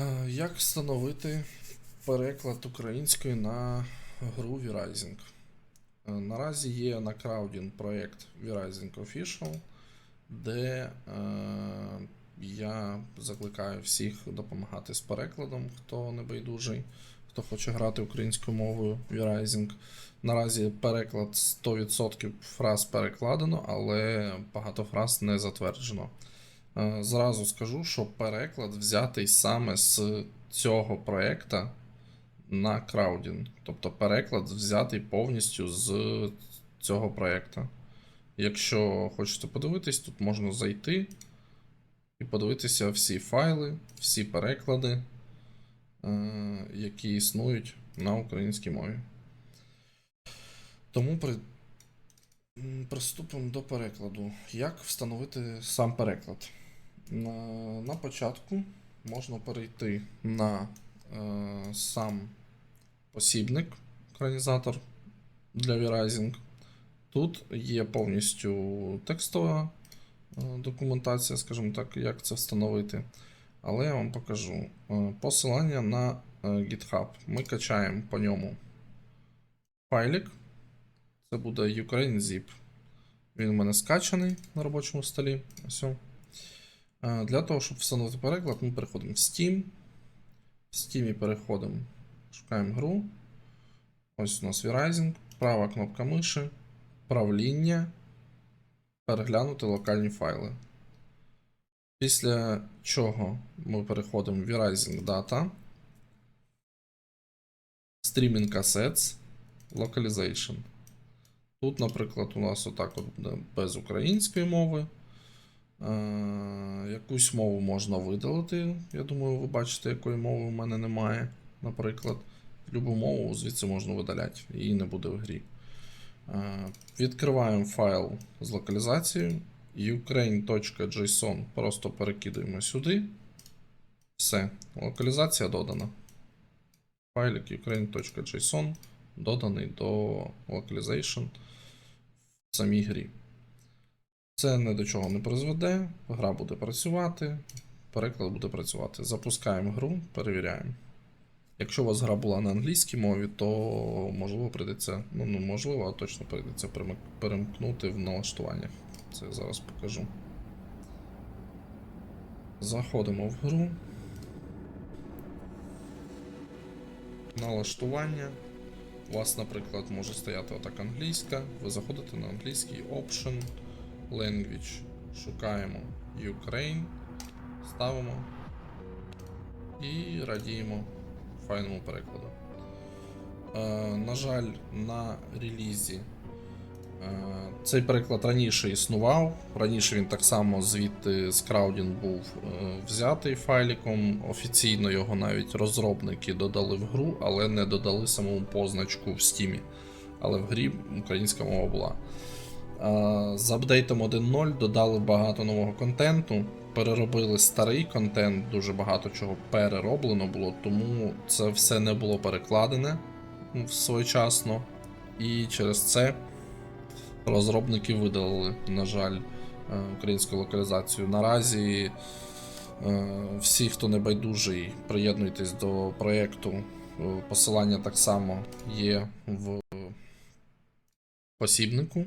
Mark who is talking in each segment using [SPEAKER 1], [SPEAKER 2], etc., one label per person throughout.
[SPEAKER 1] Е, Як встановити переклад української на гру V-Rising? Е, Наразі є на Crowdin проєкт V-Rising Official, де е, я закликаю всіх допомагати з перекладом, хто не байдужий, хто хоче грати українською мовою V-Rising. Наразі переклад 100% фраз перекладено, але багато фраз не затверджено. Е, Зразу скажу, що переклад взятий саме з цього проекта на Краудін. Тобто переклад взятий повністю з цього проекта. Якщо хочете подивитись, тут можна зайти і подивитися всі файли, всі переклади, е, які існують на українській мові. Тому при... приступимо до перекладу. Як встановити сам переклад? На, початку можна перейти на е, сам посібник, екранізатор для V-Rising. Тут є повністю текстова е, документація, скажімо так, як це встановити. Але я вам покажу Е, посилання на е, GitHub. Ми качаємо по ньому файлик. Це буде UkraineZip. Він у мене скачаний на робочому столі. Ось. Е, Для того, щоб встановити переклад, ми переходимо в Steam. В Steam переходимо, шукаємо гру. Ось у нас V-Rising, права кнопка миші, правління, переглянути локальні файли. Після чого ми переходимо в V-Rising Data, Streaming Assets, Localization. Тут, наприклад, у нас отак от буде без української мови. Е, якусь мову можна видалити. Я думаю, ви бачите, якої мови в мене немає. Наприклад, любу мову звідси можна видаляти, її не буде в грі. Е, відкриваємо файл з локалізацією. Ukraine.json просто перекидуємо сюди. Все, локалізація додана. Файлик Ukraine.json доданий до localization в самій грі. Це ні до чого не призведе, гра буде працювати, переклад буде працювати. Запускаємо гру, перевіряємо. Якщо у вас гра була на англійській мові, то можливо прийдеться, ну не можливо, а точно прийдеться перемкнути в налаштуваннях. Це я зараз покажу. Заходимо в гру. Налаштування. У вас, наприклад, може стояти отак англійська. Ви заходите на англійський Option, Language. Шукаємо Ukraine, ставимо і радіємо файному перекладу. Е, на жаль, на релізі е, цей переклад раніше існував. Раніше він так само звідти з Краудін був е, взятий файліком. Офіційно його навіть розробники додали в гру, але не додали саму позначку в Steam. Але в грі українська мова була. Е, З апдейтом 1.0 додали багато нового контенту, переробили старий контент, дуже багато чого перероблено було, тому це все не було перекладене своєчасно. І через це розробники видалили, на жаль, е, українську локалізацію. Наразі е, всі, хто не байдужий, приєднуйтесь до проєкту. Посилання так само є в посібнику.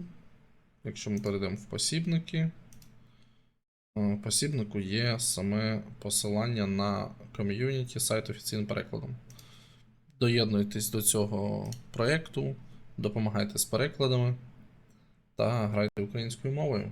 [SPEAKER 1] Якщо ми перейдемо в посібники, е, в посібнику є саме посилання на ком'юніті сайт офіційним перекладом. Доєднуйтесь до цього проєкту, допомагайте з перекладами та грайте українською мовою.